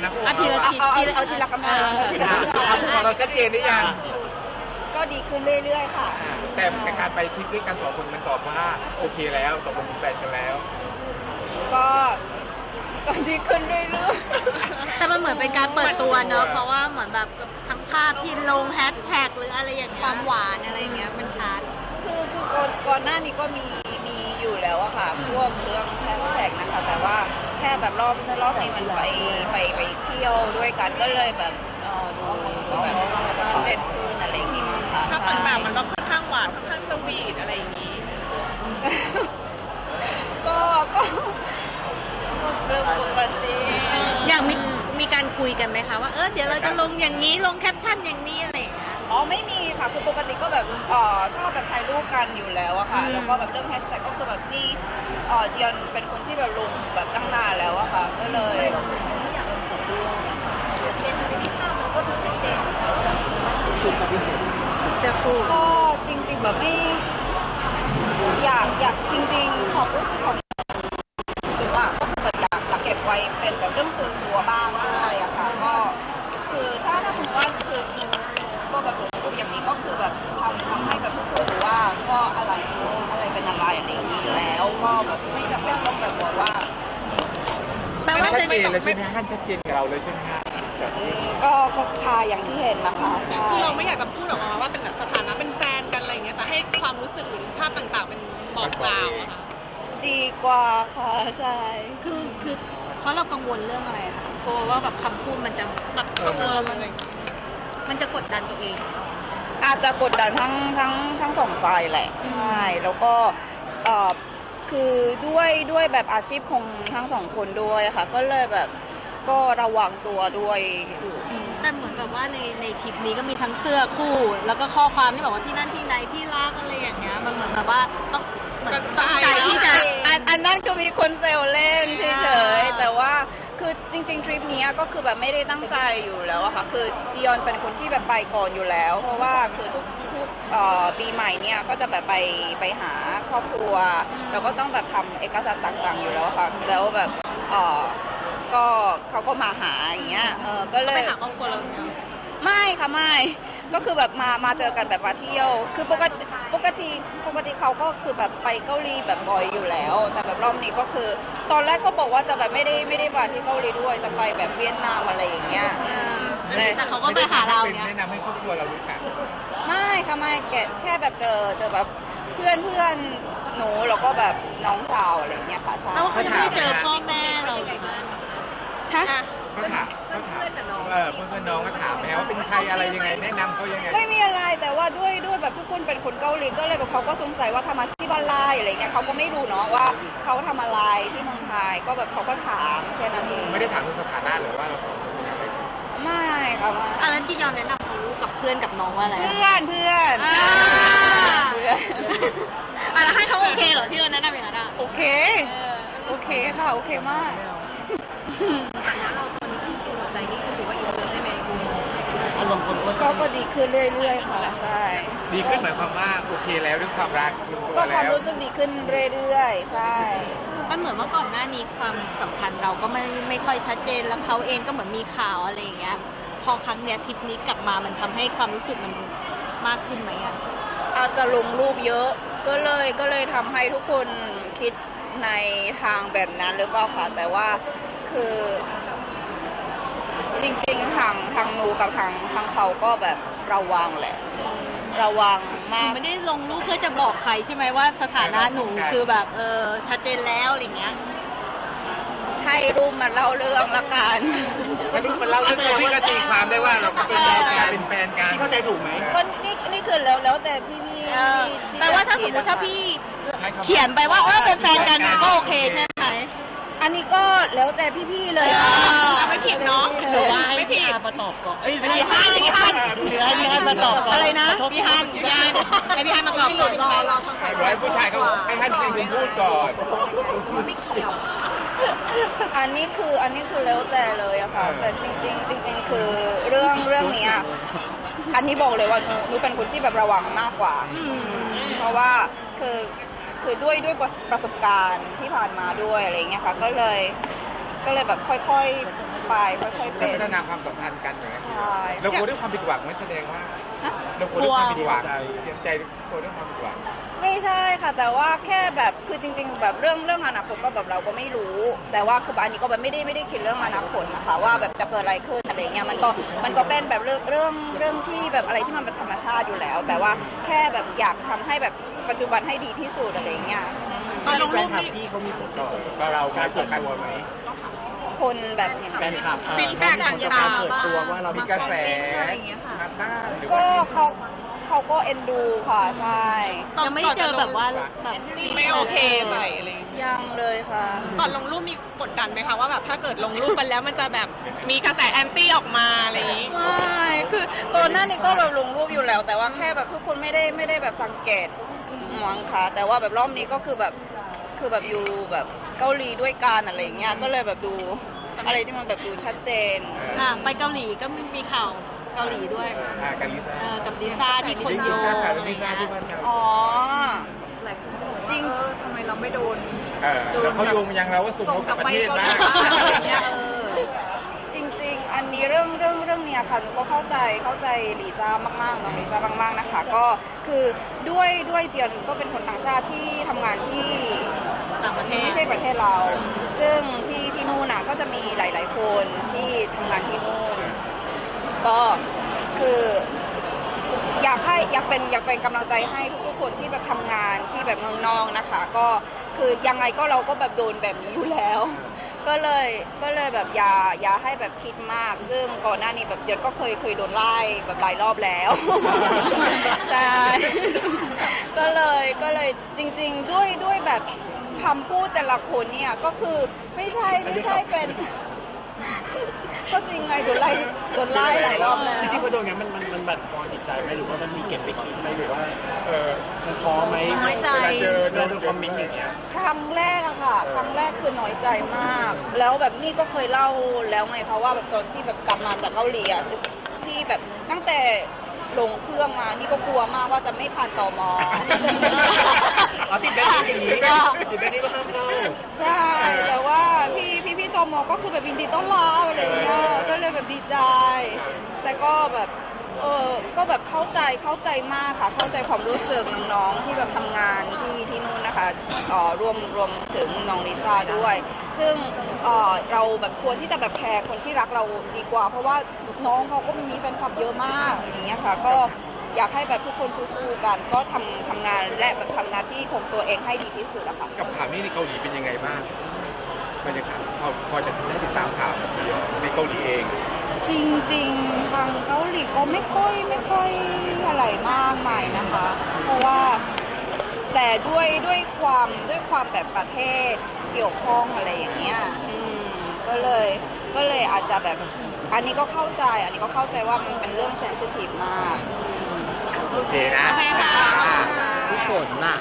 แล้วนะพวกอาเราทีละอะทีเอาเอาเอาทีละกำลังเอาทีละอะกำลัง เอาของเราชัดเจนหรือยังก็ดีขึ้นเรื่อยๆค่ะอะแต่ในการไปทริปด้วยกันสองคนมันตอบว่าโอเคแล้วตกลงเป็นแฟนกันแล้ว ก็ก็ดีขึ้นเรื่อยแต่มันเหมือนเป็นการเปิดตัวเนอะเพราะว่าเหมือนแบบทั้งภาพที่ลงแฮชแท็กหรืออะไรอย่างเงี้ยความหวานอะไรอย่างเงี้ยมันชัด ๆ คือคือก่อนก่อนหน้านี้ก็มีมีอยู่แล้วอะค่ะ พวกเรื่องแฮชแท็กนะคะ แต่ว่า แค่แบบรอบรอบนี้มันไปไปไปเที่ยวด้วยกันก็เลยแบบเอ่อดูดูแบบชัดเจนขึ้นอะไรอย่างงี้มั้งค่ะถ้าใช่ต่างๆมันก็ค่อนข้างหวานค่อนข้างสวีทอะไรอย่างนี้ ก็ก็ก็เรื่องปกติ อย่างมีมีการคุยกันไหมคะว่าเออเดี๋ยวเราจะลงอย่างนี้ลงแคปชั่นอย่างนี้อะไร อย่างเงี้ยอ๋อไม่มีค่ะคือปกติก็แบบเอ่อชอบแบบถ่ายรูปกันอยู่แล้วอะค่ะอืมแล้วก็แบบเรื่องแฮชแท็กก็คือแบบนี่เอ่อเจียนเป็นคนที่แบบลงแบบตั้งนานแล้วอะค่ะ ก็เลยเชื่อคู่ก็จริงๆแบบไม่อยาก ก็แบบไม่จำเป็นต้องแบบบอกว่าแปลว่าชัดจะเจนเลยใช่ไหมฮะท่านชัดเจนกับเราเลยใช่ไหมฮะแบบนี้ก็ก็ทาอย่างที่เห็นนะคะใช่คือเราไม่อยากจะพูดออกมาว่าเป็นแบบสถานะเป็นแฟนกันอะไรอย่างเงี้ยแต่ให้ความรู้สึกหรือภาพต่างๆเป็นบอกกล่าวอะค่ะดีกว่าค่ะใช่คือคือเพราะเรากังวลเรื่องอะไรอะคะกลัวว่าแบบคำพูดมันจะแบบเอออะไรอย่างเงี้ยมันจะกดดันตัวเอง อาจจะกดดันทั้งทั้งทั้งสองฝ่ายแหละ ใช่ แล้วก็เอ่อ คือด้วยด้วยแบบอาชีพของทั้งสองคนด้วยค่ะ ก็เลยแบบก็ระวังตัวด้วยอยู่แต่เหมือนแบบว่าในในทริปนี้ก็มีทั้งเสื้อคู่ แล้วก็ข้อความที่บอกว่าที่นั่นที่ไหนที่รักอะไรอย่างเงี้ย มันเหมือนแบบว่าต้องเหมือนตั้งใจที่จะอันอันนั้นก็มีคนเซลเล่นเฉอ่ายๆแต่ว่าคือจริงๆทริปนี้ก็คือแบบไม่ได้ตั้งใจอยู่แล้วอะค่ะคือจียอนเป็นคนที่แบบไปก่อนอยู่แล้ว เพราะว่าคือทุกทุก เอ่อปีใหม่เนี่ยก็จะแบบไปไปหาครอบครัวแล้วก็ต้องแบบทำเอกสารต่างๆอยู่แล้วค่ะ แล้วแบบเอ่อก็เขาก็มาหาอย่างเงี้ยเออก็เลไปยหาครอบครัวเราเนี่ยไม่ค่ะไม่ ก็คือแบบมามาเจอกันแบบมาเที่ยว คือปกติปกติปกติเขาก็คือแบบไปเกาหลีแบบบ่อยอยู่แล้ว แต่แบบรอบนี้ก็คือ ตอนแรกก็บอกว่าจะแบบไม่ได้ไม่ได้มาที่เกาหลีด้วยจะไปแบบเวียดนามอะไรอย่างเงี้ย แต่แต่เขาก็ไปหาเราเป็นเนี่ยแนะนำให้ครอบครัวเรารู้จักไม่ค่ะไม่แกแค่แบบเจอเจอแบบเพื่อนเพื่อนหนูแล้วก็แบบน้องสาวอะไรอย่างเงี้ยค่ะใช่แล้วเขาจะไม่ได้เจอพ่อแม่เราเลยฮะเขาถามเขาถามเออเพื่อนเพื่อนน้องก็ถามแม่ว่าเป็นใครอะไรยังไงแนะนำเขายังไงไม่มีอะไรแต่ว่าด้วยด้วยแบบทุกคนเป็นคนเกาหลีก็เลยแบบเขาก็สงสัยว่าทำอาชีพอะไรอะไรเงี้ยเขาก็ไม่รู้เนาะว่าเขาทำอะไรที่เมืองไทยก็แบบเขาก็ถามแค่นั้นเองไม่ได้ถามถึงสถานะหรือว่าเราสองคนเป็นยัง ไงไม่ค่ะไม่อะแล้วจียอนแนะนำเขากับเพื่อนกับน้องว่าอะไรเพื่อนเพื่อนอ่าเพื่อนอะแล้วให้เขาโอเคเหรอที่เราแนะนำอย่างนั้นอะโอเค โอเคค่ะ โอเคมากก็ก็ดีขึ้นเรื่อยๆค่ะ ใช่ ดีขึ้นหมายความว่าโอเคแล้วเรื่องความรักลงตัวก็ความแล้ว รู้สึกดีขึ้นเรื่อยๆ ใช่ มันเหมือนว่าก่อนหน้านี้ความสัมพันธ์เราก็ไม่ไม่ค่อยชัดเจนแล้วเขาเองก็เหมือนมีข่าวอะไรอย่างเงี้ย พอครั้งเนี้ยทริปนี้กลับมามันทำให้ความรู้สึกมันมากขึ้นไหมอะอาจจะลงรูปเยอะ ก็เลยก็เลยทำให้ทุกคนคิดในทางแบบนั้นหรือเปล่าคะแต่ว่าคือ จริงๆทางทางนูกับทางทางเขาก็แบบระวังแหละ ระวังหนูมากไม่ได้ลงรูปเพื่อจะบอกใครใช่ไหมว่าสถานะหนูคือแบบเออชัดเจนแล้วอะไรเงี้ยให้รูปมันเล่าเรื่องละกันถ้ารู้มันเล่าเรื่องนี้พี่ก็ตีความได้ว่าเราเป็นแฟนกันเป็นแฟนกันเข้าใจถูกไหมก็นี่นี่คือแล้วแล้วแต่พี่พี่เออที่แปลว่าถ้าสมมติถ้าพี่เขียนไปว่าเออเป็นแฟนกันก็โอเคใช่ไหมอั นนี้ก็แล้วแต่พี่พี่ๆเลยค่ะอะไม่ผิดเนาะ หรือว่าไม่ผิดมาตอบก่อน เอ้ยพี่ฮันพี่ฮันพี่ฮันพี่ฮันมาตอบก่อนอะไรนะพี่ฮันพี่ฮันให้พี่ฮันมาก่อนก่อนให้ร้อยผู้ชายเขาให้ท่านเป็นคนพูดก่อน อันนี้คืออันนี้คือแล้วแต่เลยอะค่ะ แต่จริง ๆ จริง ๆ คือเรื่องเรื่องเนี้ยอันนี้บอกเลยว่าหนูหนูเป็นคนที่แบบระวังมากกว่า เพราะว่าคือ คือด้วยด้วยประประสบการณ์ที่ผ่านมาด้วยอะไรเงี้ยค่ะ ก็เลยก็เลยแบบค่อยๆไปค่อยๆก็เป็นพัฒนาความสัมพันธ์กันอย่างเงี้ยใช่ เรากลัวเรื่องความผิดหวังไหม่แสดงว่าฮะเรากลัวเรื่องความผิดหวังกลัวเตรียมใจกลัวเรื่องความผิดหวัง ไม่ใช่ค่ะ แต่ว่าแค่แบบคือจริง ๆ แบบเรื่องเรื่องอนาคตก็แบบเราก็ไม่รู้ แต่ว่าคืออันนี้ก็แบบไม่ได้ไม่ได้คิดเรื่องอนาคตนะคะ ว่าแบบจะเกิดอะไรขึ้นอะไรเงี้ยมันก็มันก็เป็นแบบเรื่องเรื่องเรื่องที่แบบอะไรที่มันเป็นธรรมชาติอยู่แล้ว แต่ว่าแค่แบบอยากทำให้แบบ ปัจจุบันให้ดีที่สุดอะไรเงี้ยตอนลงแฟรูนปคลับนี่พี่เขามีผลต่อก็เราการเปิดกันตัวไหมคนแบบเนี้ย แฟนคลับฟีดแบ็กต่าต่างงๆเปิดตัวว่าเรามีมีกระแสมาบ้างหรือก็ว่าเขาเขาก็เอ็นดูค่ะใช่ยังไม่ได้เจอแบบว่าแบบไม่โอเคใส่อะไรอย่างเงี้ยยังเลยค่ะ ตอนลงรูปมีกดดันไหมคะว่าแบบถ้าเกิดลงรูปกันแล้วมันจะแบบมีกระแสแอนตี้ออกมาอะไรอย่างงี้ไม่คือก่อนหน้านี้ก็แบบลงรูปอยู่แล้ว แต่ว่าแค่แบบทุกคนไม่ได้ไม่ได้แบบสังเกต มั้งค่ะแต่ว่าแบบรอบนี้ก็คือแบบคือแบบอยู่แบบเกาหลีด้วยกันอะไรอย่างเงี้ยก็เลยแบบดูอะไรที่มันแบบดูชัดเจน อะไปเกาหลีก็มีข่าวเกาหลีด้วยอ่ากับลิซ่าเออกับลิซ่าที่คนลิโยงซ่าอะกับไรลิซ่าเงี้ที่ยบ้านเราอ๋อ หลายคนบอกจริง เออทำไมเราไม่โดน เออแล้วเขาโยงมายังเราว่าส่งเขากลับประเทศบ้างอะไรเงี้ยเออจริงๆอันนี้ เรื่องเรื่องเรื่องเนี้ยค่ะหนูก็เข้าใจเข้าใจลิซ่ามากๆน้องลิซ่ามากๆนะคะ ก็คือด้วยด้วยเจียนก็เป็นคนต่างชาติที่ทำงานที่ต่างประเทศ ไม่ใช่ประเทศเรา ซึ่งที่ที่นู่นน่ะก็จะมีหลาย ๆ คนที่ทำงานที่นู่น ก็คือ อยากให้อยากเป็นอยากเป็นกำลังใจให้ทุกๆคนที่แบบทำงานที่แบบเมืองนอกนะคะ ก็คือยังไงก็เราก็แบบโดนแบบนี้อยู่แล้ว ก็เลยก็เลยแบบอย่าอย่าให้แบบคิดมาก ซึ่งก่อนหน้านี้แบบเจียนก็เคยเคยโดนไล่แบบหลายรอบแล้ว ใช่ ก็เลยก็เลยจริง ๆ ด้วยด้วยแบบคำพูดแต่ละคนเนี่ยก็คือไม่ใช่ไม่ใช่เป็น ก็จริงไงโดนไล่โดนไล่หลายรอบแล้ว จริงๆพอโดนงั้นมันมั นมันบั่นทอนจิตใจไหมหรือว่ามันมีเก็บไปคิดไหมหรือว่าเออมันท้อไหมน้อยใจ เวลาเจอเวลาโดนคอมเมนต์อย่างเงี้ย ครั้งแรกอะค่ะ ครั้งแรกคือน้อยใจมาก แล้วแบบนี่ก็เคยเล่าแล้วไงคะว่าแบบตอนที่แบบกลับมาจากเกาหลีอะที่แบบตั้งแต่ลงเครื่องมานี่ก็กลัวมากว่าจะไม่ผ่านตม อ๋อติดแบงค์อย่างนี้ติดแบงค์นี้ก็ห้ามเข้า ใช่ แต่ว่าพี่พี่พี่ตมก็คือแบบยินดีต้อนรับอะไรอย่างเงี้ย ก็เลยแบบดีใจ แต่ก็แบบ เออก็แบบเข้าใจเข้าใจมากค่ะ เข้าใจความรู้สึกน้องๆที่แบบทำงานที่ที่นู่นนะคะเอ่อรวมรวมถึงน้องลิซ่าด้วย ซึ่งเอ่อเราแบบควรที่จะแบบแคร์คนที่รักเราดีกว่า เพราะว่าน้องเขาก็มีแฟนคลับเยอะมากอย่างเงี้ยค่ะ ก็อยากให้แบบทุกคนสู้ๆกัน ก็ทำทำงานและแบบทำหน้าที่ของตัวเองให้ดีที่สุดอะค่ะ กับข่าวนี้ในเกาหลีเป็นยังไงบ้างบรรยากาศพอพอจะได้ติดตามข่าวในเกาหลีเอง จริงๆทางเกาหลีก็ไม่ค่อยไม่ค่อยอะไรมากมายนะคะ เพราะว่าแต่ด้วยด้วยความด้วยความแบบประเทศเกี่ยวข้องอะไรอย่างเงี้ยอืมก็เลยก็เลยอาจจะแบบอันนี้ก็เข้าใจ อันนี้ก็เข้าใจว่ามันเป็นเรื่องเซนซิทีฟมาก โอเคนะโอเคค่ะอ่าผู้ชนน่ะ